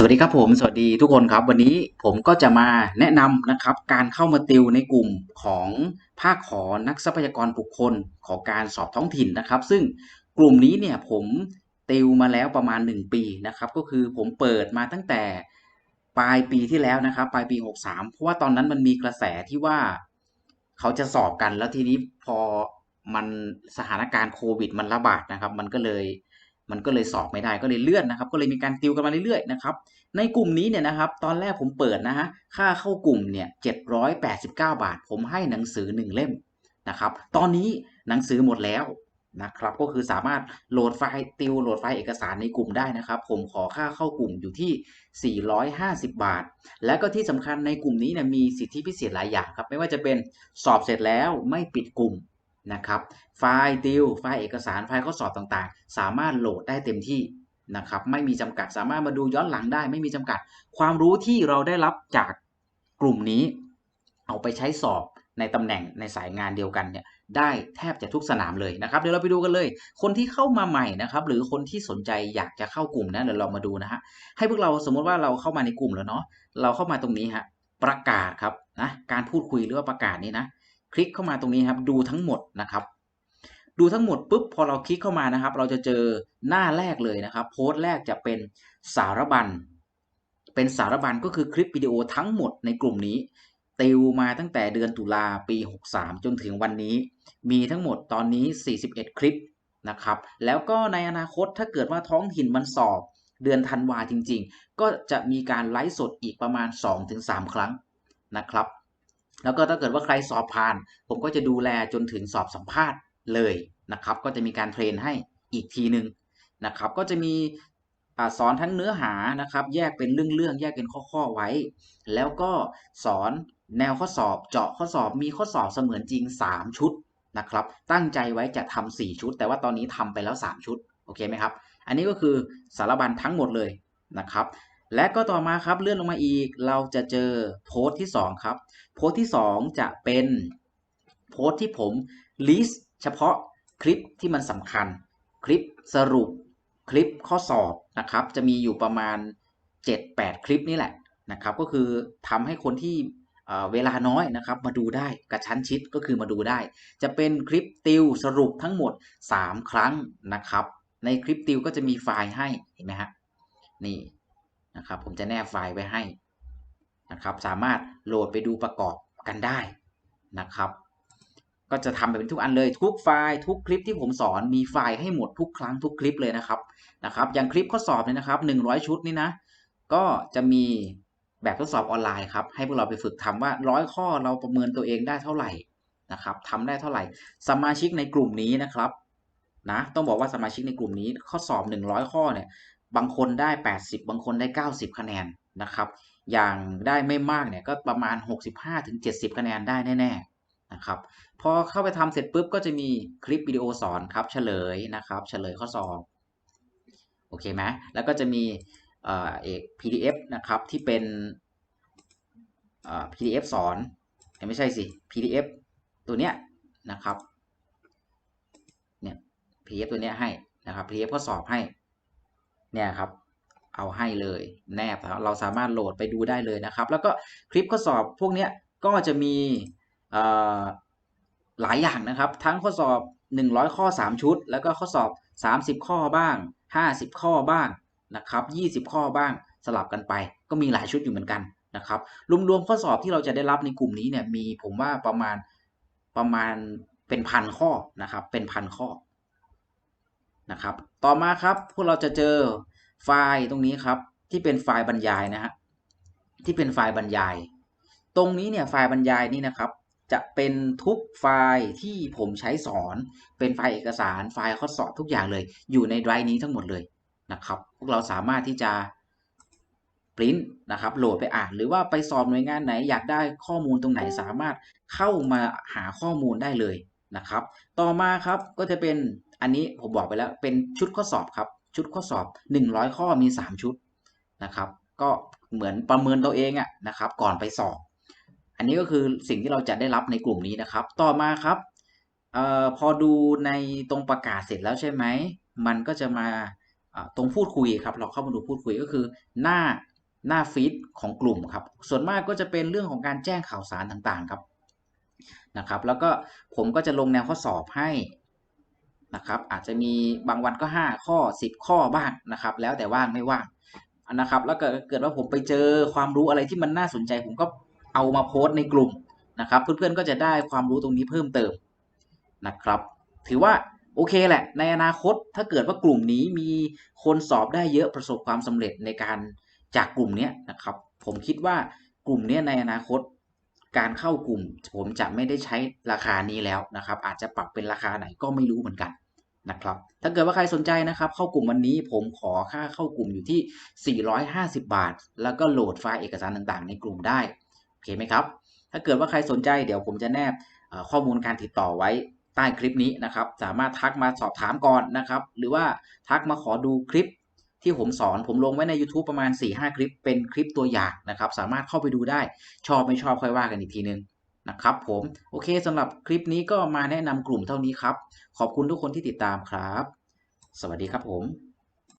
สวัสดีครับผมสวัสดีทุกคนครับ วันนี้ผมก็จะมาแนะนำนะครับ การเข้ามาติวในกลุ่มของภาคขอนักทรัพยากรบุคคลของการสอบท้องถิ่นนะครับ ซึ่งกลุ่มนี้เนี่ยผมติวมาแล้วประมาณ 1 ปีนะครับ ก็คือผมเปิดมาตั้งแต่ปลายปีที่แล้วนะครับ ปลายปี 63 เพราะว่าตอนนั้นมันมีกระแสที่ว่าเขาจะสอบกันแล้วทีนี้พอมันสถานการณ์โควิดมันระบาดนะครับ มันก็เลย มันก็เลยสอบไม่ได้ก็เลยเลื่อนนะครับ ก็เลยมีการติวกันมาเรื่อยๆนะครับ ในกลุ่มนี้เนี่ยนะครับ ตอนแรกผมเปิดนะฮะค่าเข้ากลุ่มเนี่ย789 บาท ผมให้หนังสือ 1 เล่มนะครับ ตอนนี้หนังสือหมดแล้วนะครับ ก็คือสามารถโหลดไฟล์ติวโหลดไฟล์เอกสารในกลุ่มได้นะครับ ผมขอค่าเข้ากลุ่มอยู่ที่ 450 บาท และก็ที่สำคัญในกลุ่มนี้เนี่ยมีสิทธิพิเศษหลายอย่างครับ ไม่ว่าจะเป็นสอบเสร็จแล้วไม่ปิดกลุ่ม นะครับไฟล์ติวไฟล์เอกสารไฟล์ข้อสอบต่างๆ สามารถโหลดได้เต็มที่นะครับไม่มีจำกัดสามารถมาดูย้อนหลังได้ ไม่มีจำกัด ความรู้ที่เราได้รับจากกลุ่มนี้ เอาไปใช้สอบในตำแหน่งในสายงานเดียวกันเนี่ยได้แทบจะทุกสนามเลยนะครับเดี๋ยวเราไปดูกันเลย คนที่เข้ามาใหม่นะครับหรือคนที่สนใจอยากจะเข้ากลุ่มนะเดี๋ยวเรามาดูนะฮะให้พวกเราสมมติว่าเราเข้ามาในกลุ่มแล้วเนาะเราเข้ามาตรงนี้ฮะประกาศครับนะการพูดคุยหรือว่าประกาศนี้นะ คลิกเข้ามาตรงนี้ครับดูทั้งหมดนะครับ ดูทั้งหมดปุ๊บพอเราคลิกเข้ามานะครับ เราจะเจอหน้าแรกเลยนะครับ โพสต์แรกจะเป็นสารบัญ เป็นสารบัญก็คือคลิปวิดีโอทั้งหมดในกลุ่มนี้ติวมาตั้งแต่เดือนตุลาปี 63 จนถึงวันนี้ มีทั้งหมดตอนนี้ 41 คลิปนะครับ แล้วก็ในอนาคตถ้าเกิดว่าท้องถิ่นมันสอบ เดือนธันวาจริง ๆ ก็จะมีการไลฟ์สดอีกประมาณ 2-3 ครั้งนะครับ แล้วก็ถ้าเกิดว่าใครสอบผ่าน ผมก็จะดูแลจนถึงสอบสัมภาษณ์เลยนะครับ ก็จะมีการเทรนให้อีกทีหนึ่งนะครับ ก็จะมีสอนทั้งเนื้อหานะครับ แยกเป็นเรื่องๆแยกเป็นข้อๆไว้ แล้วก็สอนแนวข้อสอบเจาะข้อสอบมีข้อสอบเสมือนจริง 3 ชุดนะครับ ตั้งใจไว้จะทำ4ชุด แต่ว่าตอนนี้ทำไปแล้ว 3 ชุด โอเคไหมครับ อันนี้ก็คือสารบัญทั้งหมดเลยนะครับ และก็ต่อมาครับเลื่อนลงมาอีก เราจะเจอโพสต์ที่ 2 ครับ โพสต์ที่ 2 จะเป็นโพสต์ที่ผมลิสต์เฉพาะคลิปที่มันสำคัญ คลิปสรุปคลิปข้อสอบนะครับ จะมีอยู่ประมาณ 7-8 คลิปนี่แหละนะครับ ก็คือทำให้คนที่เวลาน้อยนะครับ มาดูได้กระชั้นชิดก็คือมาดูได้ จะเป็นคลิปติวสรุปทั้งหมด 3 ครั้งนะครับ ในคลิปติวก็จะมีไฟล์ให้เห็นไหมฮะนี่ นะครับ ผมจะแนบไฟล์ไว้ให้นะครับ สามารถโหลดไปดูประกอบกันได้นะครับ ก็จะทำแบบเป็นทุกอันเลยทุกไฟล์ทุกคลิปที่ผมสอนมีไฟล์ให้หมดทุกครั้งทุกคลิปเลยนะครับนะครับ อย่างคลิปข้อสอบเนี่ยนะครับ 100 ชุดนี่นะก็จะมีแบบทดสอบออนไลน์ครับให้พวกเราไปฝึกทำว่าร้อยข้อเราประเมินตัวเองได้เท่าไหร่นะครับทำได้เท่าไหร่ สมาชิกในกลุ่มนี้นะครับนะต้องบอกว่าสมาชิกในกลุ่มนี้ข้อสอบ 100 ข้อเนี่ย บางคนได้ 80 บางคนได้ 90 คะแนนนะครับ อย่างได้ไม่มากเนี่ยก็ประมาณ 65-70 คะแนนได้แน่ๆนะครับพอเข้าไปทำเสร็จปุ๊บก็จะมีคลิปวิดีโอสอนครับเฉลยนะครับ เฉลยข้อสอบโอเคไหมแล้วก็จะมีเอก PDF นะครับที่เป็น PDF สอนไม่ใช่สิ PDF ตัวเนี้ยนะครับเนี่ย PDF ตัวเนี้ยให้นะครับ PDF ข้อสอบให้ เนี่ยครับเอาให้เลยแนบเราสามารถโหลดไปดูได้เลยนะครับ แล้วก็คลิปข้อสอบพวกนี้ก็จะมีหลายอย่างนะครับ ทั้งข้อสอบ 100 ข้อ 3 ชุด แล้วก็ข้อสอบ 30 ข้อบ้าง 50 ข้อบ้างนะครับ 20 ข้อบ้างสลับกันไป ก็มีหลายชุดอยู่เหมือนกันนะครับรวมๆข้อสอบที่เราจะได้รับในกลุ่มนี้เนี่ยมีผมว่าประมาณประมาณเป็นพันข้อนะครับเป็นพันข้อ นะครับ ต่อมาครับพวกเราจะเจอไฟล์ตรงนี้ครับ ที่เป็นไฟล์บรรยายนะฮะที่เป็นไฟล์บรรยาย ตรงนี้เนี่ยไฟล์บรรยายนี่นะครับจะเป็นทุกไฟล์ที่ผมใช้สอน เป็นไฟล์เอกสารไฟล์ข้อสอบทุกอย่างเลย อยู่ในไดรฟ์นี้ทั้งหมดเลยนะครับพวกเราสามารถที่จะปริ้นนะครับโหลดไปอ่าน หรือว่าไปสอบหน่วยงานไหนอยากได้ข้อมูลตรงไหนสามารถเข้ามาหาข้อมูลได้เลย นะครับ ต่อมาครับก็จะเป็นอันนี้ผมบอกไปแล้วเป็นชุดข้อสอบครับ ชุดข้อสอบ 100 ข้อมี 3 ชุดนะครับ ก็เหมือนประเมินตัวเองอะนะครับ ก่อนไปสอบ อันนี้ก็คือสิ่งที่เราจะได้รับในกลุ่มนี้นะครับ ต่อมาครับออพอดูในตรงประกาศเสร็จแล้วใช่ไหมมันก็จะมาอ่าตรงพูดคุยครับ เราเข้ามาดูพูดคุยก็คือหน้าหน้าฟีดของกลุ่มครับ ส่วนมากก็จะเป็นเรื่องของการแจ้งข่าวสารต่างๆ ครับ นะครับ แล้วก็ผมก็จะลงแนวข้อสอบให้นะครับอาจจะมีบางวันก็ 5 ข้อ 10 ข้อบ้างนะครับ แล้วแต่ว่างไม่ว่างนะครับ แล้วก็เกิดว่าผมไปเจอความรู้อะไรที่มันน่าสนใจ ผมก็เอามาโพสต์ในกลุ่มนะครับ เพื่อนๆก็จะได้ความรู้ตรงนี้เพิ่มเติมนะครับ ถือว่าโอเคแหละ ในอนาคตถ้าเกิดว่ากลุ่มนี้มีคนสอบได้เยอะประสบความสำเร็จในการจากกลุ่มนี้นะครับ ผมคิดว่ากลุ่มนี้ในอนาคต การเข้ากลุ่ม ผมจะไม่ได้ใช้ราคานี้แล้วนะครับ อาจจะปรับเป็นราคาไหนก็ไม่รู้เหมือนกันนะครับ ถ้าเกิดว่าใครสนใจนะครับ เข้ากลุ่มวันนี้ผมขอค่าเข้ากลุ่มอยู่ที่ 450 บาท แล้วก็โหลดไฟล์เอกสารต่างๆ ในกลุ่มได้โอเคไหมครับ ถ้าเกิดว่าใครสนใจเดี๋ยวผมจะแนบข้อมูลการติดต่อไว้ใต้คลิปนี้นะครับ สามารถทักมาสอบถามก่อนนะครับ หรือว่าทักมาขอดูคลิป ที่ผมสอนผมลงไว้ใน YouTube ประมาณ 4-5 คลิปเป็นคลิปตัวอย่างนะครับ สามารถเข้าไปดูได้ชอบไม่ชอบค่อยว่ากันอีกทีนึงนะครับผมโอเคสำหรับคลิปนี้ก็มาแนะนำกลุ่มเท่านี้ครับ ขอบคุณทุกคนที่ติดตามครับ สวัสดีครับผม